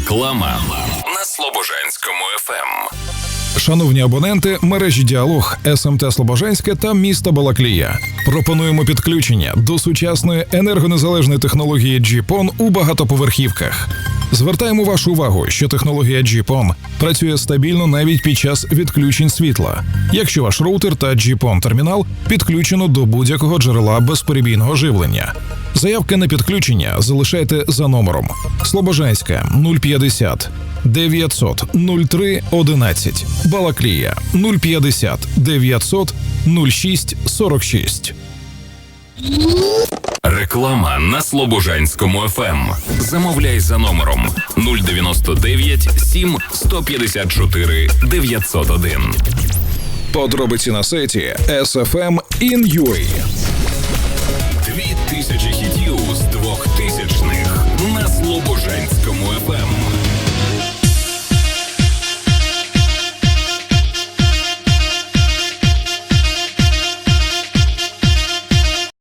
Реклама на Слобожанському Ем. ФМ. Шановні абоненти мережі Діалог СМТ Слобожанське та міста Балаклія. Пропонуємо підключення до сучасної енергонезалежної технології GPON у багатоповерхівках. Звертаємо вашу увагу, що технологія GPON працює стабільно навіть під час відключень світла, якщо ваш роутер та GPON термінал підключено до будь-якого джерела безперебійного живлення. Заявки на підключення залишайте за номером. Слобожанська 050 900 03 11 Балаклія 050 900 06 46 Реклама на Слобожанському ФМ. Замовляй за номером 099 7 154 901. Подробиці на сайті SFM in.ua Дві тисячі